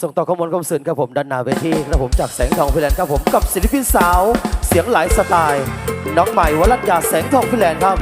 ส่งต่อข้อมูลความสื่นครับผมดันนาเวทีครับผมจากแสงทองพิแลนครับผมกับศิลปินสาว เสียงหลายสไตล์ น้องใหม่วรัตยาแสงทองพิแลนครับ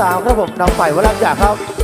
3ครับผมนำองวัายวรัญญาครับ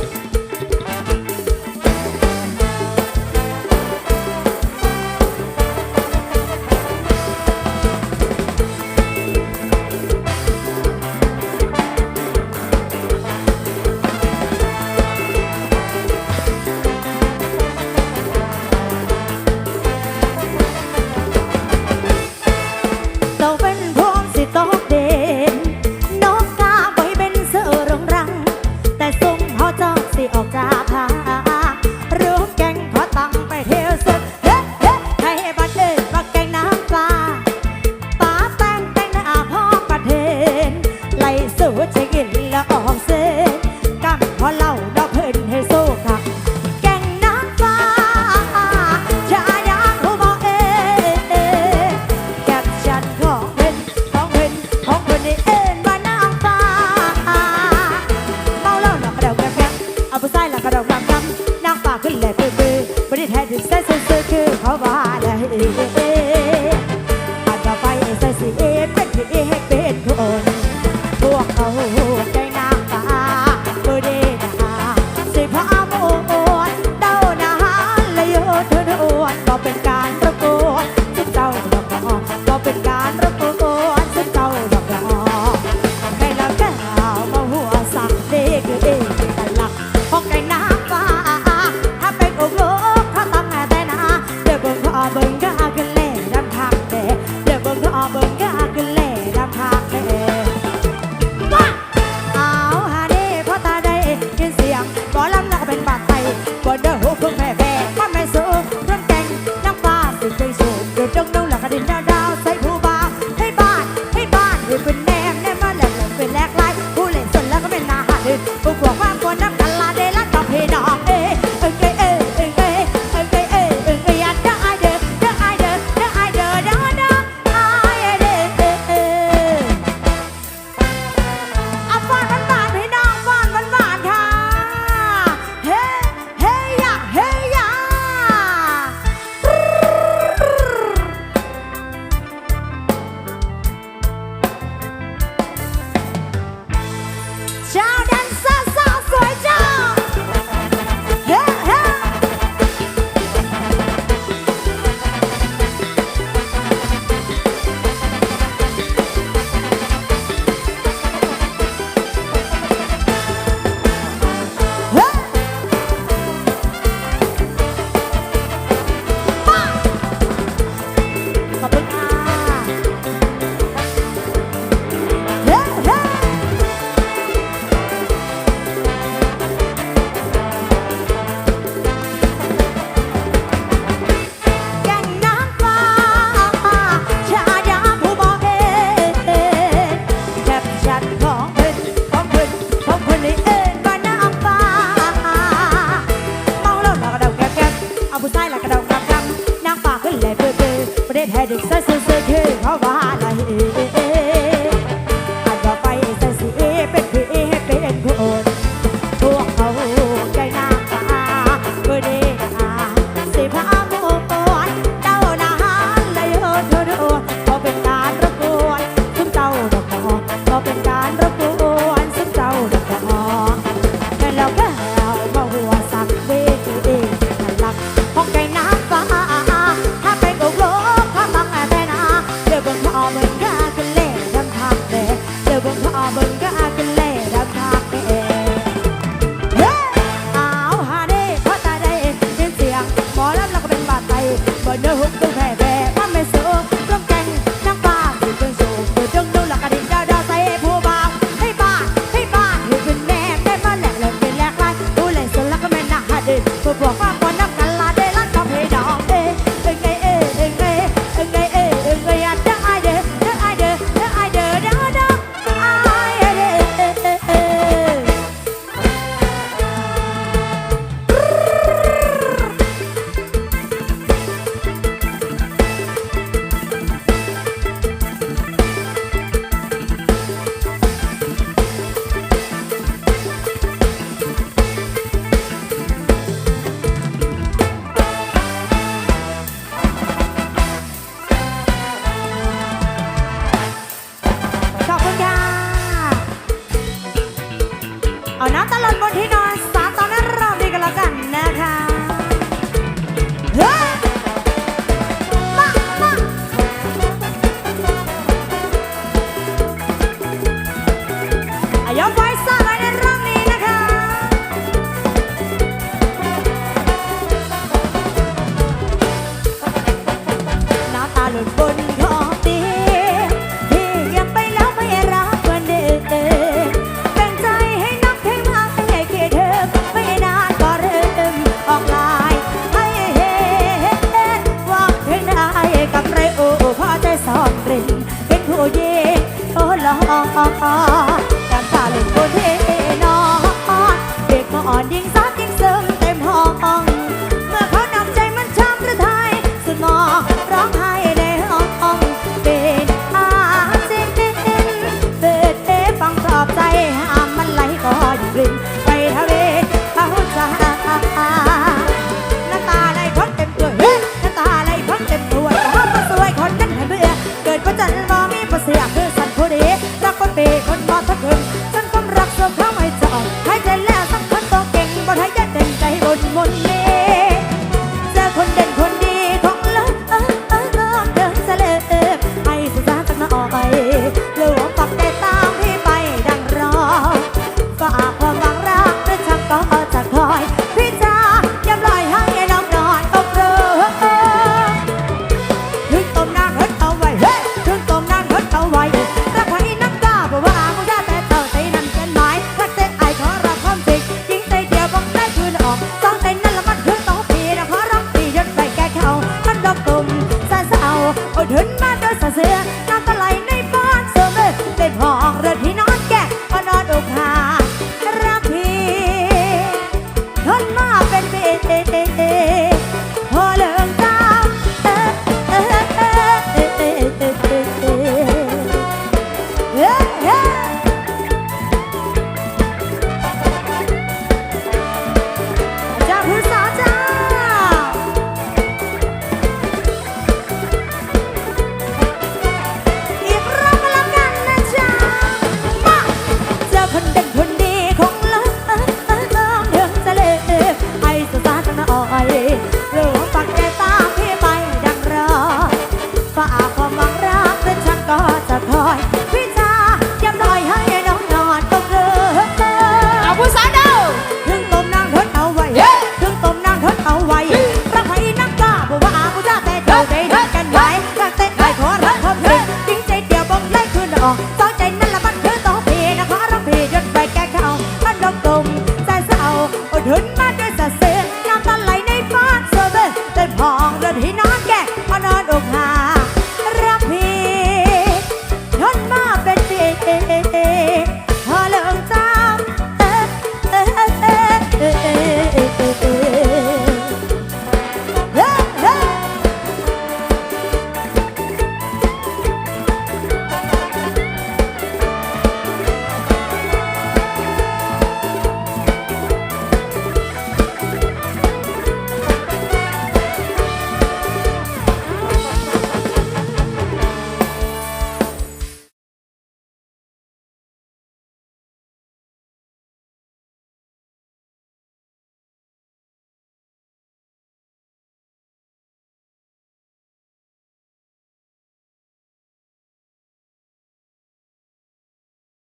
左胯